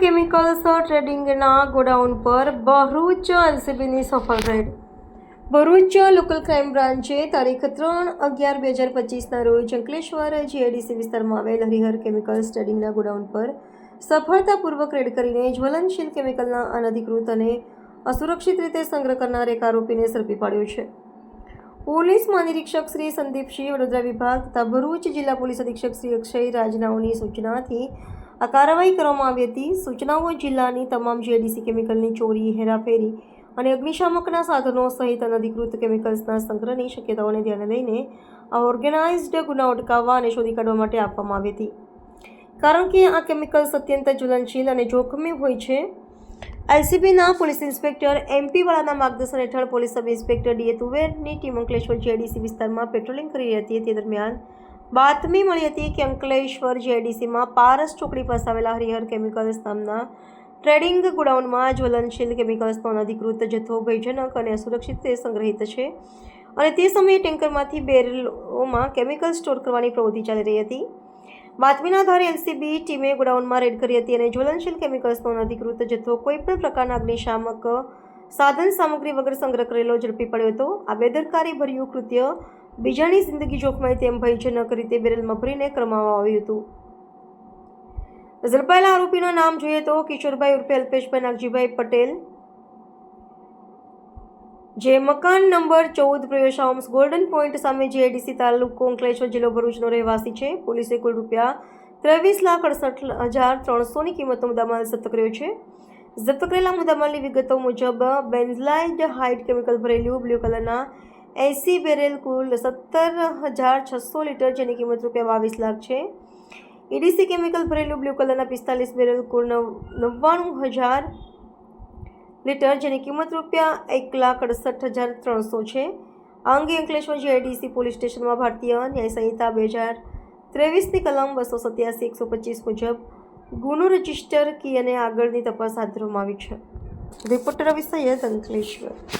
Chemicals ટ્રેડિંગના godown પર ભરૂચ એલસીબીની સફળ રેડ. ભરૂચ લોકલ ક્રાઇમ બ્રાન્ચે તારીખ ત્રણ અગિયાર બે હજાર પચીસના રોજ અંકલેશ્વર જીઆઈડીસી વિસ્તારમાં આવેલ હરિહર કેમિકલ્સ ટ્રેડિંગના ગોડાઉન પર સફળતાપૂર્વક રેડ કરીને જ્વલનશીલ કેમિકલના અનધિકૃત અને અસુરક્ષિત રીતે સંગ્રહ કરનાર એક આરોપીને ઝડપી પાડ્યો છે. પોલીસ મહાનિરીક્ષક શ્રી સંદીપસિંહ વડોદરા વિભાગ તથા ભરૂચ જિલ્લા પોલીસ અધિક્ષક શ્રી અક્ષય રાજનાઓની સૂચનાથી આ કાર્યવાહી કરવામાં આવી હતી. સૂચનાઓ જિલ્લાની તમામ જીએડીસી કેમિકલની ચોરી, હેરાફેરી અને અગ્નિશામકના સાધનો સહિત અનધિકૃત કેમિકલ્સના સંગ્રહની શક્યતાઓને ધ્યાને લઈને આ ઓર્ગેનાઇઝ્ડ ગુનાઓ અટકાવવા અને શોધી કાઢવા માટે આપવામાં આવી હતી. કારણ કે આ કેમિકલ્સ અત્યંત જ્વલનશીલ અને જોખમી હોય છે. એલસીબીના પોલીસ ઇન્સ્પેક્ટર એમપી વાળાના માર્ગદર્શન હેઠળ પોલીસ સબ ઇન્સ્પેક્ટર ડીએ તુવેરની ટીમ અંકલેશ્વર જીઆઈડીસી વિસ્તારમાં પેટ્રોલિંગ કરી રહી હતી. તે દરમિયાન બાતમી મળી હતી કે અંકલેશ્વર જીઆઈડીસીમાં પારસ ચોકડી ફસાવેલા હરિહર કેમિકલ્સ નામના ટ્રેડિંગ ગોડાઉનમાં જ્વલનશીલ કેમિકલ્સનો અનધિકૃત જથ્થો ભયજનક અને અસુરક્ષિત સંગ્રહિત છે અને તે સમયે ટેન્કરમાંથી બેરલોમાં કેમિકલ સ્ટોર કરવાની પ્રવૃત્તિ ચાલી રહી હતી. બાતમીના આધારે એલસીબી ટીમે ગોડાઉનમાં રેડ કરી હતી અને જ્વલનશીલ કેમિકલ્સનો અનધિકૃત જથ્થો કોઈપણ પ્રકારના અગ્નિશામક સાધન સામગ્રી વગર સંગ્રહ કરેલો ઝડપી પડ્યો હતો. આ બેદરકારી ભર્યું કૃત્ય બીજાની જિંદગી જોખમાય તેમ ભયજનક રીતે બેરલમાં ભરીને કરવામાં આવ્યું હતું. ઝડપાયેલા આરોપીનું નામ જોઈએ તો કિશોરભાઈ ઉર્ફે અલ્પેશભાઈ નાગજીભાઈ પટેલ, જે મકાન નંબર ચૌદ પ્રવેશ હોમ્સ ગોલ્ડન પોઈન્ટ સામે જીઆઈડીસી તાલુકો અંકલેશ્વર જિલ્લો ભરૂચનો રહેવાસી છે. પોલીસે કુલ રૂપિયા ત્રેવીસ લાખ અડસઠ હજાર ત્રણસોની કિંમતનો મુદ્દામાલ જપ્ત કર્યો છે. જપ્ત કરેલા મુદ્દામાલની વિગતો મુજબ, બેન્ઝલાઇડ હાઇટ કેમિકલ ભરેલું બ્લુ કલરના એસી બેરેલ કુલ સત્તર હજાર છસો લીટર જેની કિંમત રૂપિયા બાવીસ લાખ છે. એડીસી કેમિકલ ભરેલું બ્લુ કલરના પિસ્તાલીસ બેરલ કુલ નવ્વાણું હજાર લીટર જેની કિંમત રૂપિયા એક લાખ અડસઠ હજાર ત્રણસો છે. આ અંગે અંકલેશ્વર જીઆઈડીસી પોલીસ સ્ટેશનમાં ભારતીય ન્યાય સંહિતા બે હજાર ત્રેવીસની કલમ બસો સત્યાસી, એકસો પચીસ મુજબ ગુનો રજિસ્ટર કી અને આગળની તપાસ હાથ ધરવામાં આવી છે. રિપોર્ટર રવિ સૈયદ અંકલેશ્વર.